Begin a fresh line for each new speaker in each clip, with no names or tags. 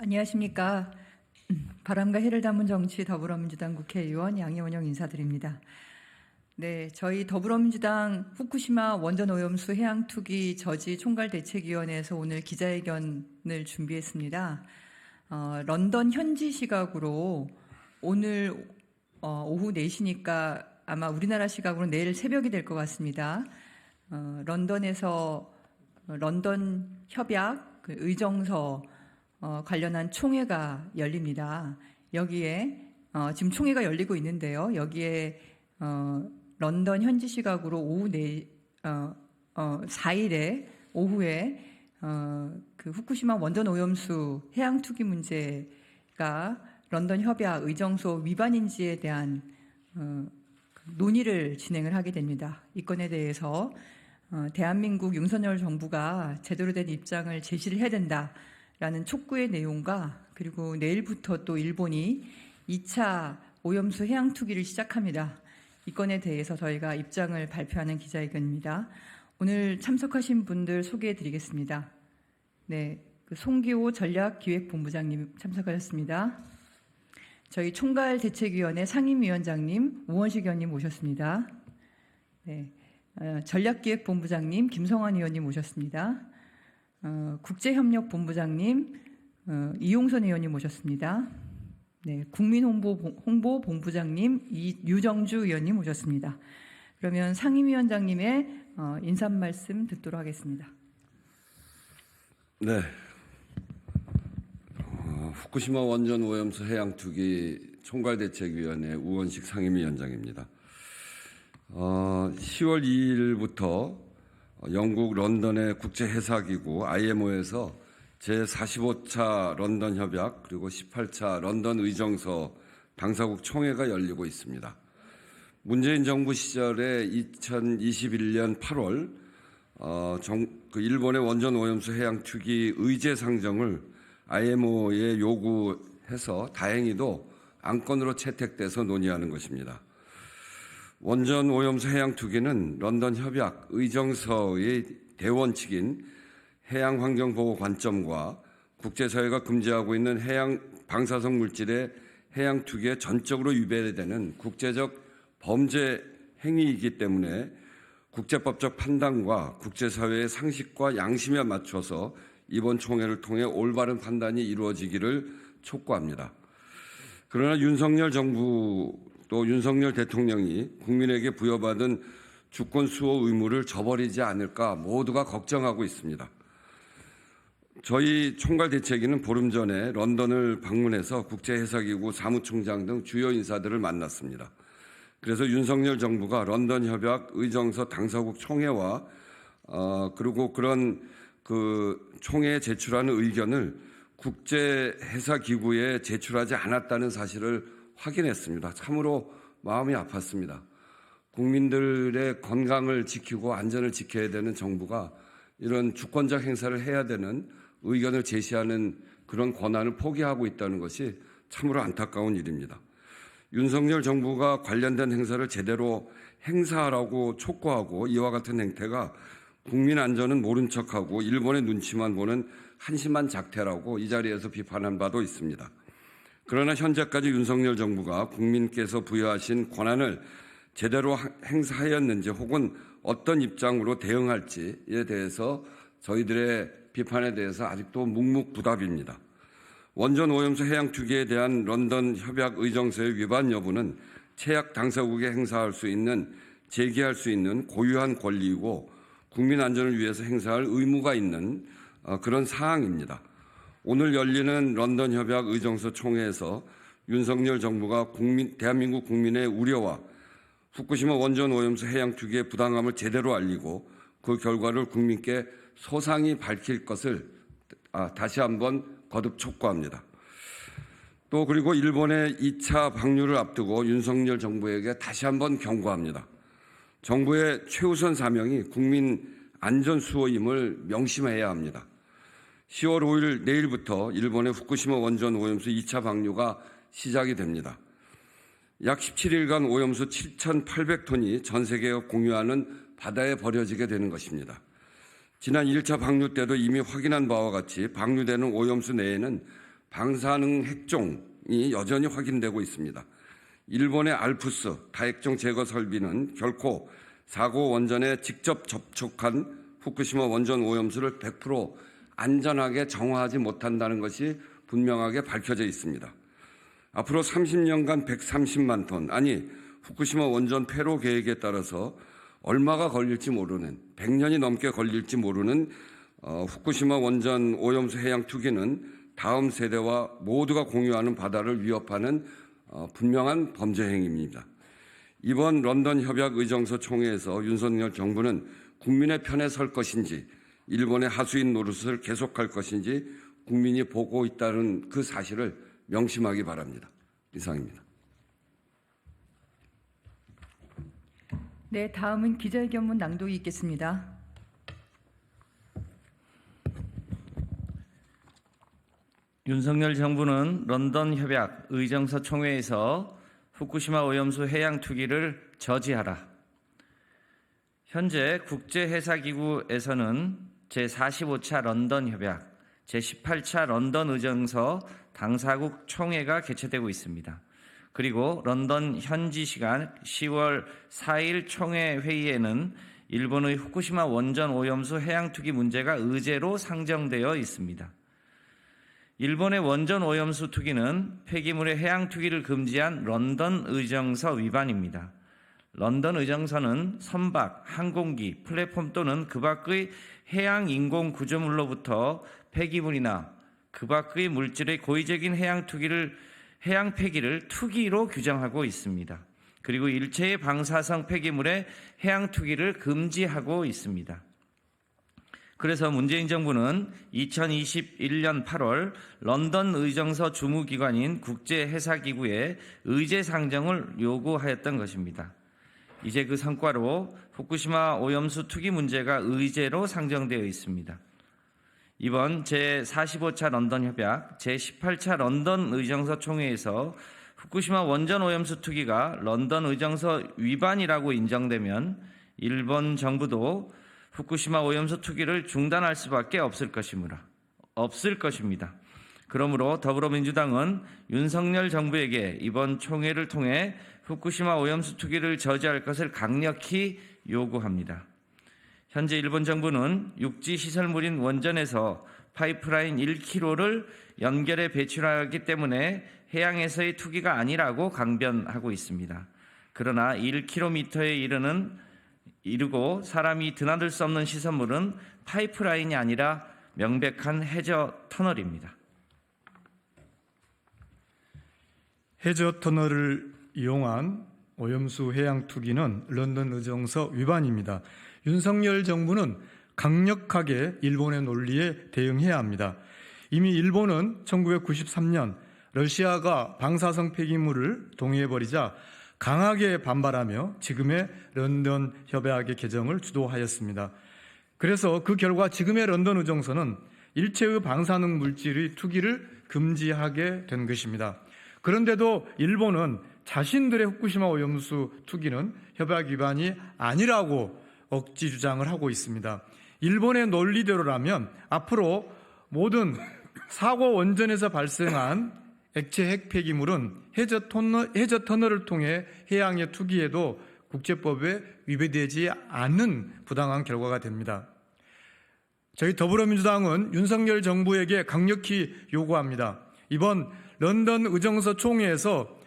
안녕하십니까. 음, 바람과 해를 담은 정치 더불어민주당 국회의원 양혜원영 인사드립니다. 네, 저희 더불어민주당 후쿠시마 원전 오염수 해양 투기 저지 총괄 대책위원회에서 오늘 기자회견을 준비했습니다. 어, 런던 현지 시각으로 오늘 어, 오후 4시니까 아마 우리나라 시각으로 내일 새벽이 될 것 같습니다. 어, 런던에서 어, 런던 협약 그 의정서 어, 관련한 총회가 열립니다. 여기에 어, 지금 총회가 열리고 있는데요. 여기에 어, 런던 현지 시각으로 오후 네, 어, 어, 4일에 오후에 어, 그 후쿠시마 원전 오염수 해양 투기 문제가 런던 협약 의정서 위반인지에 대한 어, 그 논의를 진행을 하게 됩니다. 이 건에 대해서 어, 대한민국 윤석열 정부가 제대로 된 입장을 제시를 해야 된다 라는 촉구의 내용과 그리고 내일부터 또 일본이 2차 오염수 해양 투기를 시작합니다. 이 건에 대해서 저희가 입장을 발표하는 기자회견입니다. 오늘 참석하신 분들 소개해 드리겠습니다. 네, 그 송기호 전략기획본부장님 참석하셨습니다. 저희 총괄 대책위원회 상임위원장님 우원식 의원님 모셨습니다. 네, 어, 전략기획본부장님 김성환 의원님 모셨습니다. 어, 국제협력본부장님 어, 이용선 의원님 모셨습니다. 네, 국민홍보 홍보 본부장님 이, 유정주 의원님 모셨습니다. 그러면 상임위원장님의 어, 인사 말씀 듣도록 하겠습니다.
네. 어, 후쿠시마 원전 오염수 해양 투기 총괄대책위원회 우원식 상임위원장입니다. 어, 10월 2일부터 영국 런던의 국제해사기구 IMO에서 제45차 런던 협약 그리고 18차 런던 의정서 당사국 총회가 열리고 있습니다. 문재인 정부 시절에 2021년 8월 어, 정, 그 일본의 원전 오염수 해양 투기 의제 상정을 IMO에 요구해서 다행히도 안건으로 채택돼서 논의하는 것입니다. 원전 오염수 해양 투기는 런던 협약 의정서의 대원칙인 해양 환경 보호 관점과 국제사회가 금지하고 있는 해양 방사성 물질의 해양 투기에 전적으로 위배되는 국제적 범죄 행위이기 때문에 국제법적 판단과 국제사회의 상식과 양심에 맞춰서 이번 총회를 통해 올바른 판단이 이루어지기를 촉구합니다. 그러나 윤석열 정부 또 윤석열 대통령이 국민에게 부여받은 주권 수호 의무를 저버리지 않을까 모두가 걱정하고 있습니다. 저희 총괄 대책위는 보름 전에 런던을 방문해서 국제해사기구 사무총장 등 주요 인사들을 만났습니다. 그래서 윤석열 정부가 런던 협약 의정서 당사국 총회와 어, 그리고 그런 그 총회에 제출하는 의견을 국제해사기구에 제출하지 않았다는 사실을 확인했습니다. 참으로 마음이 아팠습니다. 국민들의 건강을 지키고 안전을 지켜야 되는 정부가 이런 주권적 행사를 해야 되는 의견을 제시하는 그런 권한을 포기하고 있다는 것이 참으로 안타까운 일입니다. 윤석열 정부가 관련된 행사를 제대로 행사하라고 촉구하고 이와 같은 행태가 국민 안전은 모른 척하고 일본의 눈치만 보는 한심한 작태라고 이 자리에서 비판한 바도 있습니다. 그러나 현재까지 윤석열 정부가 국민께서 부여하신 권한을 제대로 행사하였는지 혹은 어떤 입장으로 대응할지에 대해서 저희들의 비판에 대해서 아직도 묵묵부답입니다. 원전 오염수 해양 투기에 대한 런던 협약 의정서의 위반 여부는 최악 당사국에 행사할 수 있는 제기할 수 있는 고유한 권리이고 국민 안전을 위해서 행사할 의무가 있는 어, 그런 사항입니다. 오늘 열리는 런던 협약 의정서 총회에서 윤석열 정부가 국민, 대한민국 국민의 우려와 후쿠시마 원전 오염수 해양 투기의 부당함을 제대로 알리고 그 결과를 국민께 소상히 밝힐 것을 아, 다시 한번 거듭 촉구합니다. 또 그리고 일본의 2차 방류를 앞두고 윤석열 정부에게 다시 한번 경고합니다. 정부의 최우선 사명이 국민 안전 수호임을 명심해야 합니다. 10월 5일 내일부터 일본의 후쿠시마 원전 오염수 2차 방류가 시작이 됩니다. 약 17일간 오염수 7,800톤이 전 세계가 공유하는 바다에 버려지게 되는 것입니다. 지난 1차 방류 때도 이미 확인한 바와 같이 방류되는 오염수 내에는 방사능 핵종이 여전히 확인되고 있습니다. 일본의 알프스 다핵종 제거 설비는 결코 사고 원전에 직접 접촉한 후쿠시마 원전 오염수를 100% 안전하게 정화하지 못한다는 것이 분명하게 밝혀져 있습니다. 앞으로 30년간 130만 톤, 아니 후쿠시마 원전 폐로 계획에 따라서 얼마가 걸릴지 모르는 100년이 넘게 걸릴지 모르는 어, 후쿠시마 원전 오염수 해양 투기는 다음 세대와 모두가 공유하는 바다를 위협하는 어, 분명한 범죄 행위입니다. 이번 런던 협약 의정서 총회에서 윤석열 정부는 국민의 편에 설 것인지 일본의 하수인 노릇을 계속할 것인지 국민이 보고 있다는 그 사실을 명심하기 바랍니다. 이상입니다.
네, 다음은 기자회견문 낭독이 있겠습니다.
윤석열 정부는 런던 협약 의정서 총회에서 후쿠시마 오염수 해양 투기를 저지하라. 현재 국제해사기구에서는 제45차 런던 협약, 제18차 런던 의정서 당사국 총회가 개최되고 있습니다. 그리고 런던 현지 시간 10월 4일 총회 회의에는 일본의 후쿠시마 원전 오염수 해양 투기 문제가 의제로 상정되어 있습니다. 일본의 원전 오염수 투기는 폐기물의 해양 투기를 금지한 런던 의정서 위반입니다. 런던 의정서는 선박, 항공기, 플랫폼 또는 그 밖의 해양 인공 구조물로부터 폐기물이나 그 밖의 물질의 고의적인 해양 투기를 해양 폐기를 투기로 규정하고 있습니다. 그리고 일체의 방사성 폐기물의 해양 투기를 금지하고 있습니다. 그래서 문재인 정부는 2021년 8월 런던 의정서 주무기관인 국제해사기구에 의제 상정을 요구하였던 것입니다. 이제 그 성과로 후쿠시마 오염수 투기 문제가 의제로 상정되어 있습니다. 이번 제45차 런던 협약, 제18차 런던 의정서 총회에서 후쿠시마 원전 오염수 투기가 런던 의정서 위반이라고 인정되면 일본 정부도 후쿠시마 오염수 투기를 중단할 수밖에 없을 것이므로 없을 것입니다. 그러므로 더불어민주당은 윤석열 정부에게 이번 총회를 통해 후쿠시마 오염수 투기를 저지할 것을 강력히 요구합니다. 현재 일본 정부는 육지 시설물인 원전에서 파이프라인 1km를 연결해 배출하기 때문에 해양에서의 투기가 아니라고 강변하고 있습니다. 그러나 1km에 이르는 이르고 사람이 드나들 수 없는 시설물은 파이프라인이 아니라 명백한 해저 터널입니다.
해저 터널을 이용한 오염수 해양 투기는 런던 의정서 위반입니다. 윤석열 정부는 강력하게 일본의 논리에 대응해야 합니다. 이미 일본은 1993년 러시아가 방사성 폐기물을 동의해버리자 강하게 반발하며 지금의 런던 협약의 개정을 주도하였습니다. 그래서 그 결과 지금의 런던 의정서는 일체의 방사능 물질의 투기를 금지하게 된 것입니다. 그런데도 일본은 자신들의 후쿠시마 오염수 투기는 협약 위반이 아니라고 억지 주장을 하고 있습니다. 일본의 논리대로라면 앞으로 모든 사고 원전에서 발생한 액체 핵 폐기물은 해저 터널, 해저 터널을 통해 해양에 투기해도 국제법에 위배되지 않는 부당한 결과가 됩니다. 저희 더불어민주당은 윤석열 정부에게 강력히 요구합니다. 이번 런던 의정서 총회에서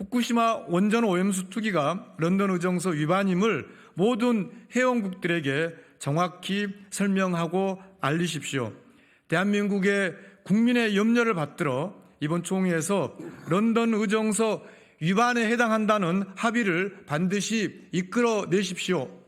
후쿠시마 원전 오염수 투기가 런던 의정서 위반임을 모든 회원국들에게 정확히 설명하고 알리십시오. 대한민국의 국민의 염려를 받들어 이번 총회에서 런던 의정서 위반에 해당한다는 합의를 반드시 이끌어 내십시오.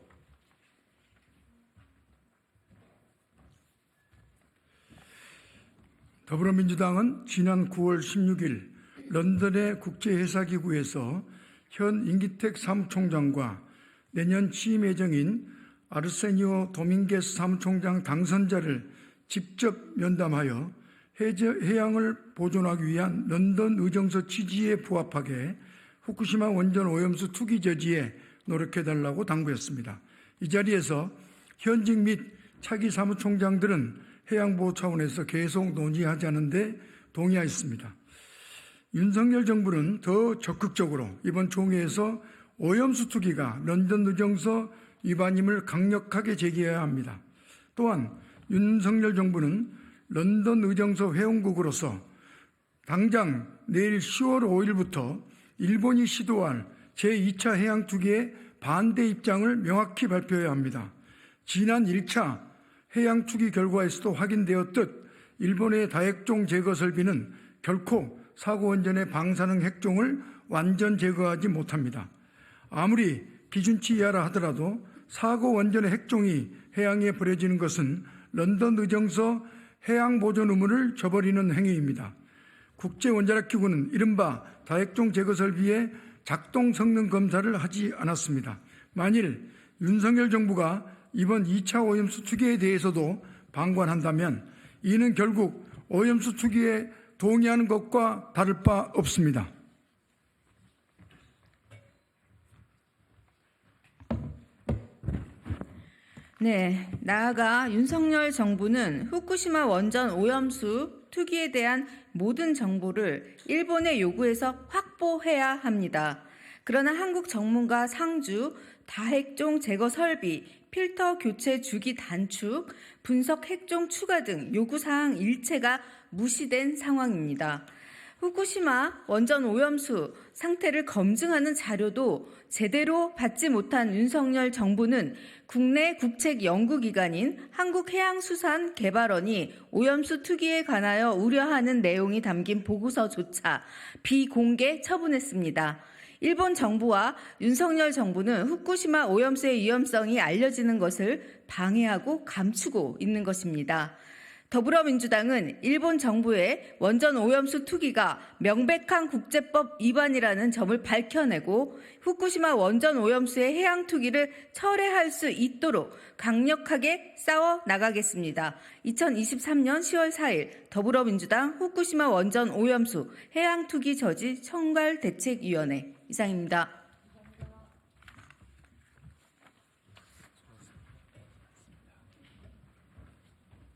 더불어민주당은 지난 9월 16일 런던의 국제해사기구에서 현 인기택 사무총장과 내년 취임 예정인 아르세니오 도밍게스 사무총장 당선자를 직접 면담하여 해양을 보존하기 위한 런던 의정서 취지에 부합하게 후쿠시마 원전 오염수 투기 저지에 노력해달라고 당부했습니다. 이 자리에서 현직 및 차기 사무총장들은 해양보호 차원에서 계속 논의하자는데 동의하였습니다. 윤석열 정부는 더 적극적으로 이번 총회에서 오염수 투기가 런던 의정서 위반임을 강력하게 제기해야 합니다. 또한 윤석열 정부는 런던 의정서 회원국으로서 당장 내일 10월 5일부터 일본이 시도할 제2차 해양 투기에 반대 입장을 명확히 발표해야 합니다. 지난 1차 해양 투기 결과에서도 확인되었듯 일본의 다핵종 제거 설비는 결코 사고 원전의 방사능 핵종을 완전 제거하지 못합니다. 아무리 기준치 이하라 하더라도 사고 원전의 핵종이 해양에 버려지는 것은 런던 의정서 해양 보존 의무를 저버리는 행위입니다. 국제 원자력 기구는 이른바 다핵종 제거 설비의 작동 성능 검사를 하지 않았습니다. 만일 윤석열 정부가 이번 2차 오염수 투기에 대해서도 방관한다면 이는 결국 오염수 투기에 동의하는 것과 다를 바 없습니다.
네, 나아가 윤석열 정부는 후쿠시마 원전 오염수 투기에 대한 모든 정보를 일본의 요구에서 확보해야 합니다. 그러나 한국 정문과 상주, 다핵종 제거 설비, 필터 교체 주기 단축, 분석 핵종 추가 등 요구 사항 일체가 무시된 상황입니다. 후쿠시마 원전 오염수 상태를 검증하는 자료도 제대로 받지 못한 윤석열 정부는 국내 국책 연구기관인 한국해양수산개발원이 오염수 투기에 관하여 우려하는 내용이 담긴 보고서조차 비공개 처분했습니다. 일본 정부와 윤석열 정부는 후쿠시마 오염수의 위험성이 알려지는 것을 방해하고 감추고 있는 것입니다. 더불어민주당은 일본 정부의 원전 오염수 투기가 명백한 국제법 위반이라는 점을 밝혀내고 후쿠시마 원전 오염수의 해양 투기를 철회할 수 있도록 강력하게 싸워 나가겠습니다. 2023년 10월 4일 더불어민주당 후쿠시마 원전 오염수 해양 투기 저지 총괄 대책위원회 이상입니다.